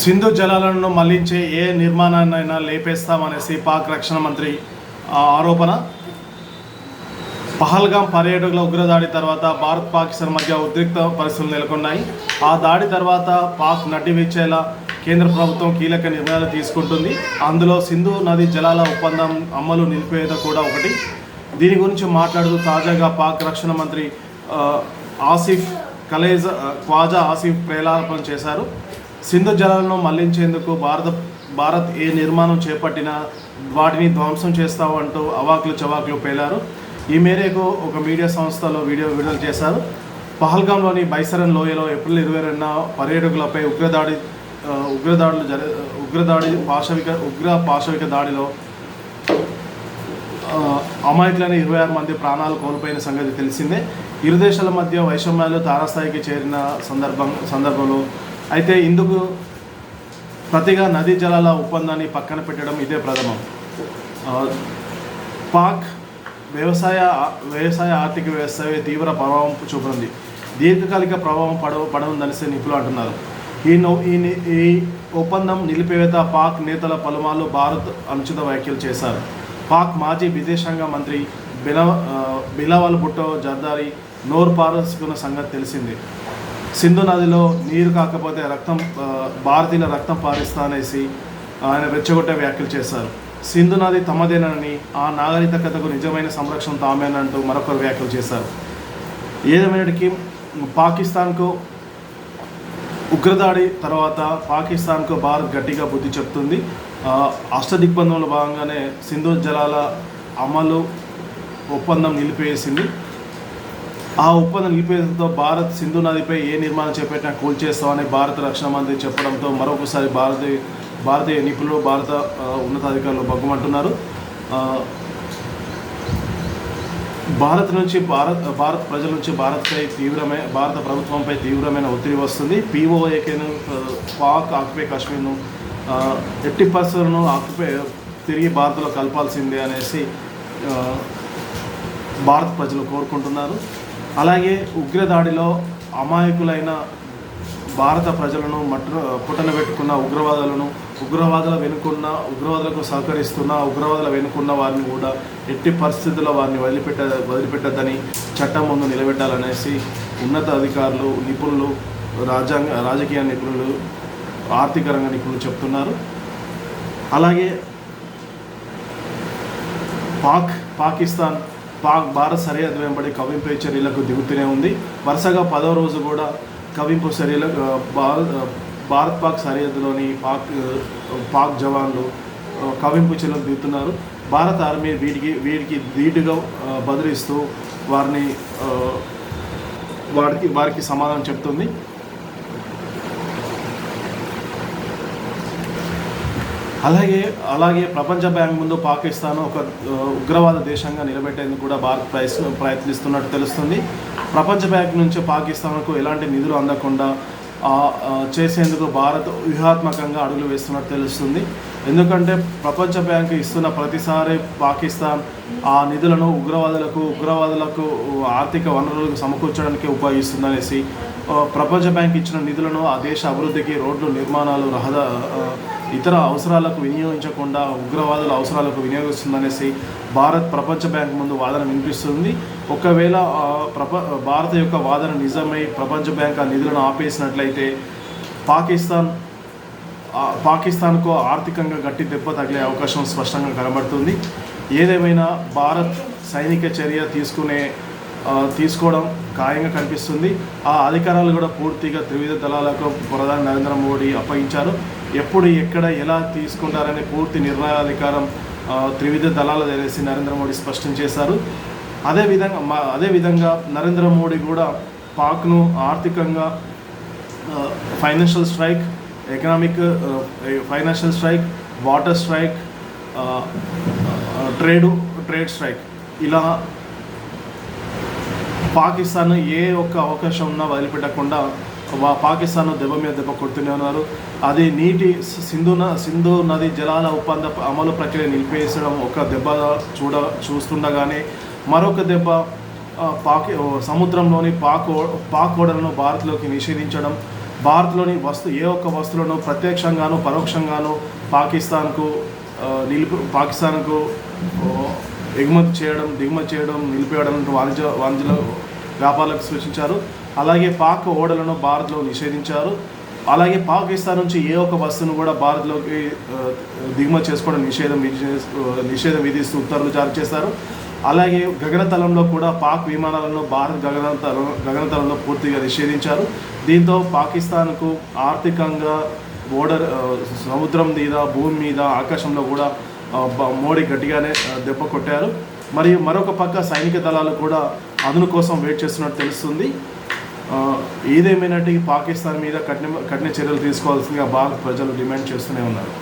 సింధు జలాలను మళ్ళించే ఏ నిర్మాణాన్నైనా లేపేస్తామనేసి పాక్ రక్షణ మంత్రి ఆరోపణ. పహల్గాం పర్యాటకుల ఉగ్రదాడి తర్వాత భారత్ పాకిస్తాన్ మధ్య ఉద్రిక్త పరిస్థితులు నెలకొన్నాయి. ఆ దాడి తర్వాత పాక్ నడ్డి విచ్చేలా కేంద్ర ప్రభుత్వం కీలక నిర్ణయాలు తీసుకుంటుంది. అందులో సింధు నది జలాల ఒప్పందం అమలు నిలిపేద కూడా ఒకటి. దీని గురించి మాట్లాడుతూ తాజాగా పాక్ రక్షణ మంత్రి ఆసిఫ్ కలేజ్ ఖ్వాజా ఆసిఫ్ ప్రేలాపన చేశారు. సింధు జలాలను మళ్ళించేందుకు భారత భారత్ ఏ నిర్మాణం చేపట్టినా వాటిని ధ్వంసం చేస్తామంటూ అవాకులు చవాకులు పేలారు. ఈ మేరకు ఒక మీడియా సంస్థలో వీడియో విడుదల చేశారు. పహల్గాంలోని బైసరన్ లోయలో ఏప్రిల్ ఇరవై రెండున పర్యాటకులపై ఉగ్రదాడి ఉగ్రదాడులు జరి ఉగ్రదాడి పాశవిక ఉగ్ర పాశవిక దాడిలో అమాయకులైన ఇరవై ఆరు మంది ప్రాణాలు కోల్పోయిన సంగతి తెలిసిందే. ఇరు దేశాల మధ్య వైషమ్యాలు తారాస్థాయికి చేరిన సందర్భం సందర్భంలో అయితే ఇందుకు ప్రతిగా నదీ జలాల ఒప్పందాన్ని పక్కన పెట్టడం ఇదే ప్రథమం. పాక్ వ్యవసాయ వ్యవసాయ ఆర్థిక వ్యవస్థపై తీవ్ర ప్రభావం చూపుతుంది. దీర్ఘకాలిక ప్రభావం పడవ పడవుందనిస్తే నిపుణులు అంటున్నారు. ఈ నో ఈ ఈ ఒప్పందం నిలిపివేత పాక్ నేతల పలుమార్లు భారత్ అనుచిత వ్యాఖ్యలు చేశారు. పాక్ మాజీ విదేశాంగ మంత్రి బిల బిలావల్ భుట్టో జర్దారి నోరు పారసుకున్న సంగతి తెలిసింది. సింధు నదిలో నీరు కాకపోతే రక్తం భారతీయుల రక్తం పారిస్తానేసి ఆయన రెచ్చగొట్టే వ్యాఖ్యలు చేశారు. సింధు నది తమదేనని ఆ నాగరికతకు నిజమైన సంరక్షణ తామేనంటూ మరొకరు వ్యాఖ్యలు చేశారు. ఏదేమైనటికీ పాకిస్తాన్కు ఉగ్రదాడి తర్వాత పాకిస్తాన్కు భారత్ గట్టిగా బుద్ధి చెప్తుంది. అష్టదిగ్బంధంలో భాగంగానే సింధు జలాల అమలు ఒప్పందం నిలిపివేసింది. ఆ ఒప్పందం నిలిపేయడంతో భారత్ సింధు నదిపై ఏ నిర్మాణం చేపట్టినా కూల్చేస్తామని భారత రక్షణ మంత్రి చెప్పడంతో మరొకసారి భారతీయ భారతీయ నిపుణులు భారత ఉన్నతాధికారులు బగ్గుమంటున్నారు. భారత్ నుంచి భారత్ భారత్ ప్రజల నుంచి భారత్పై తీవ్రమైన భారత ప్రభుత్వంపై తీవ్రమైన ఒత్తిడి వస్తుంది. పీఓఏకేను పాక్ ఆక్యుపై కాశ్మీర్ను ఎట్టి పరిస్థితులను ఆక్యుపై తిరిగి భారత్లో కలపాల్సిందే అనేసి భారత ప్రజలు కోరుకుంటున్నారు. అలాగే ఉగ్రదాడిలో అమాయకులైన భారత ప్రజలను మట్టు పుట్టన పెట్టుకున్న ఉగ్రవాదులను ఉగ్రవాదుల వెనుకున్న ఉగ్రవాదులకు సహకరిస్తున్న ఉగ్రవాదుల వెనుకున్న వారిని కూడా ఎట్టి పరిస్థితుల్లో వారిని వదిలిపెట్ట వదిలిపెట్టద్దని చట్టం ముందు నిలబెట్టాలనేసి ఉన్నత అధికారులు నిపుణులు రాజ్యాంగ రాజకీయ నిపుణులు ఆర్థిక రంగ నిపుణులు చెప్తున్నారు. అలాగే పాక్ పాకిస్తాన్ పాక్ భారత్ సరిహద్దు వెంబడి కవింపు చర్యలకు దిగుతూనే ఉంది. వరుసగా పదో రోజు కూడా కవింపు చర్యలకు భారత్ పాక్ సరిహద్దులోని పాక్ పాక్ జవాన్లు కవింపు చర్యలు దిగుతున్నారు. భారత ఆర్మీ వీటికి వీరికి ధీటుగా బదిలిస్తూ వారిని వారికి వారికి సమాధానం చెప్తుంది అలాగే అలాగే ప్రపంచ బ్యాంక్ ముందు పాకిస్తాన్ ఒక ఉగ్రవాద దేశంగా నిలబెట్టేందుకు కూడా భారత్ ప్రయత్న ప్రయత్నిస్తున్నట్టు తెలుస్తుంది. ప్రపంచ బ్యాంక్ నుంచి పాకిస్తాన్కు ఎలాంటి నిధులు అందకుండా చేసేందుకు భారత్ వ్యూహాత్మకంగా అడుగులు వేస్తున్నట్టు తెలుస్తుంది. ఎందుకంటే ప్రపంచ బ్యాంక్ ఇస్తున్న ప్రతిసారి పాకిస్తాన్ ఆ నిధులను ఉగ్రవాదులకు ఉగ్రవాదులకు ఆర్థిక వనరులకు సమకూర్చడానికి ఉపయోగిస్తుందనేసి ప్రపంచ బ్యాంక్ ఇచ్చిన నిధులను ఆ దేశ అభివృద్ధికి రోడ్లు నిర్మాణాలు రహదా ఇతర అవసరాలకు వినియోగించకుండా ఉగ్రవాదుల అవసరాలకు వినియోగిస్తుందనేసి భారత్ ప్రపంచ బ్యాంక్ ముందు వాదన వినిపిస్తుంది. ఒకవేళ ప్రప భారత యొక్క వాదన నిజమై ప్రపంచ బ్యాంక్ ఆ నిధులను ఆపేసినట్లయితే పాకిస్తాన్ పాకిస్తాన్కు ఆర్థికంగా గట్టి దెబ్బ తగిలే అవకాశం స్పష్టంగా కనబడుతుంది. ఏదేమైనా భారత్ సైనిక చర్య తీసుకునే తీసుకోవడం ఖాయంగా కనిపిస్తుంది. ఆ అధికారాలు కూడా పూర్తిగా త్రివిధ దళాలకు ప్రధాని నరేంద్ర మోడీ అప్పగించారు. ఎప్పుడు ఎక్కడ ఎలా తీసుకుంటారనే పూర్తి నిర్ణయాధికారం త్రివిధ దళాలు తెలిసి నరేంద్ర మోడీ స్పష్టం చేశారు. అదేవిధంగా మా అదేవిధంగా నరేంద్ర మోడీ కూడా పాక్ను ఆర్థికంగా financial strike economic financial strike water strike trade trade strike ఇలా పాకిస్తాన్ ఏ ఒక్క అవకాశం ఉన్నా వదిలిపెట్టకుండా పాకిస్తాన్ దెబ్బ మీద దెబ్బ కొడుతూనే ఉన్నారు. అది నీటి సింధు న- సింధు నది జలాల ఒప్పంద అమలు ప్రక్రియ నిలిపేసడం ఒక దెబ్బ చూడ చూస్తుండగానే మరొక దెబ్బ పాకి సముద్రంలోని పాక్ పాక్ ఓడలను భారత్లోకి నిషేధించడం భారత్లోని వస్తు ఏ ఒక్క వస్తువులను ప్రత్యక్షంగాను పరోక్షంగాను పాకిస్తాన్కు నిలుపు పాకిస్తాన్కు ఎగుమతి చేయడం దిగుమతి చేయడం నిలిపేయడం వాణిజ్య వాణిజ్య వ్యాపారాలకు సూచించారు. అలాగే పాక్ ఓడలను భారత్లో నిషేధించారు. అలాగే పాకిస్తాన్ నుంచి ఏ ఒక్క వస్తువును కూడా భారత్లోకి దిగుమతి చేసుకోవడం నిషేధం నిషేధం విధిస్తూ ఉత్తర్వులు జారీ చేశారు. అలాగే గగనతలంలో కూడా పాక్ విమానాలను భారత్ గగనతలం గగనతలంలో పూర్తిగా నిషేధించారు. దీంతో పాకిస్తాన్కు ఆర్థికంగా బోర్డర్ సముద్రం మీద భూమి మీద ఆకాశంలో కూడా మోడీ గట్టిగానే దెబ్బ కొట్టారు. మరియు మరొక పక్క సైనిక దళాలు కూడా అదును కోసం వెయిట్ చేస్తున్నట్టు తెలుస్తుంది. ఏదేమైనట్టు పాకిస్తాన్ మీద కఠిన కఠిన చర్యలు తీసుకోవాల్సిందిగా భారత్ ప్రజలు డిమాండ్ చేస్తూనే ఉన్నారు.